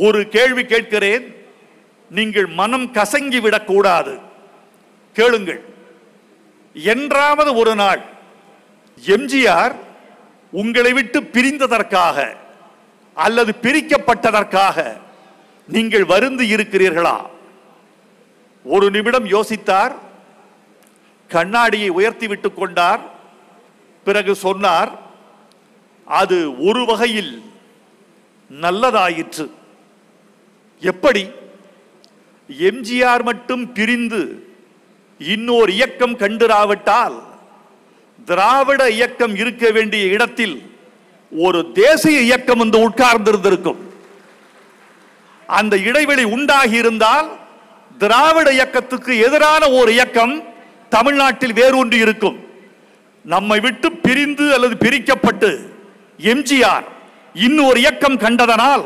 ஒரு கேள்வி கேட்கிறேன். நீங்கள் மனம் கசங்கி விடக்கூடாது. கேளுங்கள். என்றாவது ஒரு நாள் எம்ஜிஆர் உங்களை விட்டு பிரிந்ததற்காக அல்லது பிரிக்கப்பட்டதற்காக நீங்கள் வருந்து இருக்கிறீர்களா? ஒரு நிமிடம் யோசித்தார். கண்ணாடியை உயர்த்தி விட்டுக் கொண்டார். பிறகு சொன்னார் அது ஒரு வகையில் நல்லதாயிற்று. எப்படி? எம்ஜிஆர் மட்டும் பிரிந்து இன்னொரு இயக்கம் கண்டுராவிட்டால் திராவிட இயக்கம் இருக்க வேண்டிய இடத்தில் ஒரு தேசிய இயக்கம் வந்து உட்கார்ந்திருந்திருக்கும். அந்த இடைவெளி உண்டாகி இருந்தால் திராவிட இயக்கத்துக்கு எதிரான ஒரு இயக்கம் தமிழ்நாட்டில் வேரூன்றி இருக்கும். நம்மை விட்டு பிரிந்து அல்லது பிரிக்கப்பட்டு எம்ஜிஆர் இன்னொரு இயக்கம் கண்டதனால்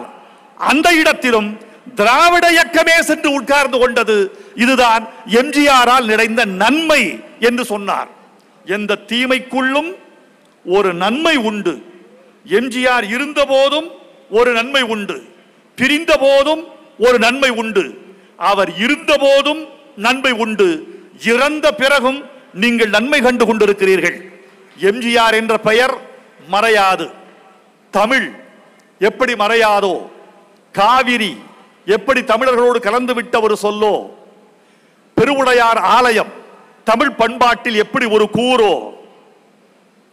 அந்த இடத்திலும் திராவிட இயக்கமே சென்று உட்கார்ந்து கொண்டது இதுதான் எம்ஜிஆரால் நிறைந்த நன்மை என்று சொன்னார். எந்த தீமைக்குள்ளும் ஒரு நன்மை உண்டு. எம்ஜிஆர் இருந்த போதும் ஒரு நன்மை உண்டு. பிரிந்த போதும் ஒரு நன்மை உண்டு. அவர் இருந்த போதும் நன்மை உண்டு. இறந்த பிறகும் நீங்கள் நன்மை கண்டு கொண்டிருக்கிறீர்கள். எம்ஜிஆர் என்ற பெயர் மறையாது. தமிழ் எப்படி மறையாதோ? காவிரி எப்படி தமிழர்களோடு கலந்து விட்ட ஒரு சொல்லோ? பெருவுடையார் ஆலயம் தமிழ் பண்பாட்டில் எப்படி ஒரு கூறோ?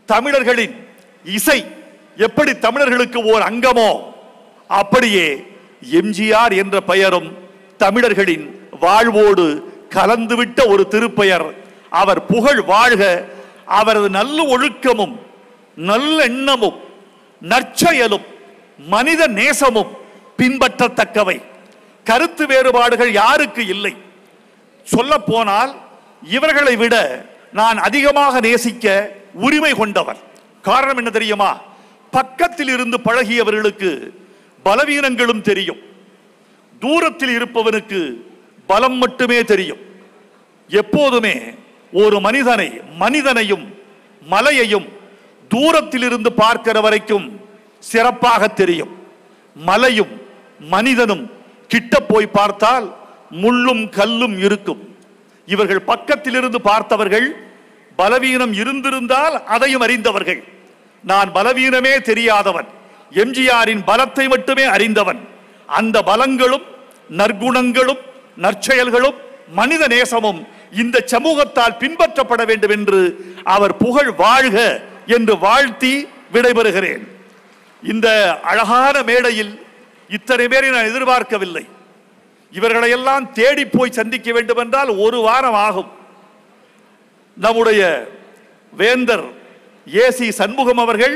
தமிழர்களின் இசை எப்படி தமிழர்களுக்கு ஓர் அங்கமோ? அப்படியே எம்ஜிஆர் என்ற பெயரும் தமிழர்களின் வாழ்வோடு கலந்துவிட்ட ஒரு திருப்பெயர். அவர் புகழ் வாழ்க அவரது நல்ல ஒழுக்கமும் நல்லெண்ணமும் நற்செயலும் மனித நேசமும் பின்பற்றத்தக்கவை. கருத்து வேறுபாடுகள் யாருக்கு இல்லை? சொல்ல போனால் இவர்களை விட நான் அதிகமாக நேசிக்க உரிமை கொண்டவர். காரணம் என்ன தெரியுமா? பக்கத்தில் இருந்து பழகியவர்களுக்கு பலவீனங்களும் தெரியும். தூரத்தில் இருப்பவனுக்கு பலம் மட்டுமே தெரியும். எப்போதுமே ஒரு மனிதனை மனிதனையும் மலையையும் தூரத்தில் இருந்து பார்க்கிற வரைக்கும் சிறப்பாக தெரியும். மலையும் மனிதனும் கிட்ட போய் பார்த்தால் முள்ளும் கல்லும் இருக்கும். இவர்கள் பக்கத்தில் இருந்து பார்த்தவர்கள் பலவீனம் இருந்திருந்தால் அதையும் அறிந்தவர்கள். நான் பலவீனமே தெரியாதவன். எம்ஜிஆரின் பலத்தை மட்டுமே அறிந்தவன். அந்த பலங்களும் நற்குணங்களும் நற்செயல்களும் மனித நேசமும் இந்த சமூகத்தால் பின்பற்றப்பட வேண்டும் என்று அவர் புகழ் வாழ்க என்று வாழ்த்தி விடைபெறுகிறேன். இந்த அழகான மேடையில் இத்தனை பேரை நான் எதிர்பார்க்கவில்லை. இவர்களை எல்லாம் தேடி போய் சந்திக்க வேண்டும் என்றால் ஒரு வாரம் ஆகும். நம்முடைய வேந்தர் ஏசி சண்முகம் அவர்கள்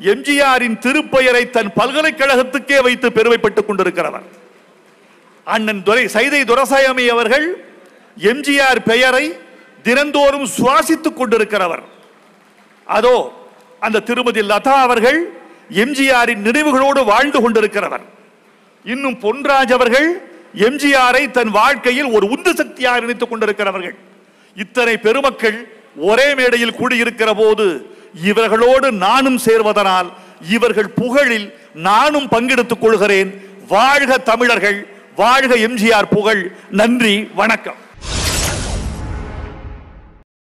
எம்ஜிஆரின் திருப்பெயரை தன் பல்கலைக்கழகத்துக்கே வைத்து பெருமைப்பட்டுக் கொண்டிருக்கிறவர். அண்ணன் துரை சைதை துரசாயமி அவர்கள் எம்ஜிஆர் பெயரை தினந்தோறும் சுவாசித்துக் கொண்டிருக்கிறவர். அதோ அந்த திருமதி லதா அவர்கள் எம்ஜிஆரின் நினைவுகளோடு வாழ்ந்து கொண்டிருக்கிறவர். இன்னும் பொன்ராஜ் அவர்கள் எம்ஜிஆரை தன் வாழ்க்கையில் ஒரு உந்து சக்தியாக நினைத்துக் கொண்டிருக்கிறவர்கள். இத்தனை பெருமக்கள் ஒரே மேடையில் கூடியிருக்கிற போது இவர்களோடு நானும் சேர்வதனால் இவர்கள் புகழில் நானும் பங்கெடுத்துக் கொள்கிறேன். வாழ்க தமிழர்கள் வாழ்க எம்ஜிஆர் புகழ். நன்றி வணக்கம்.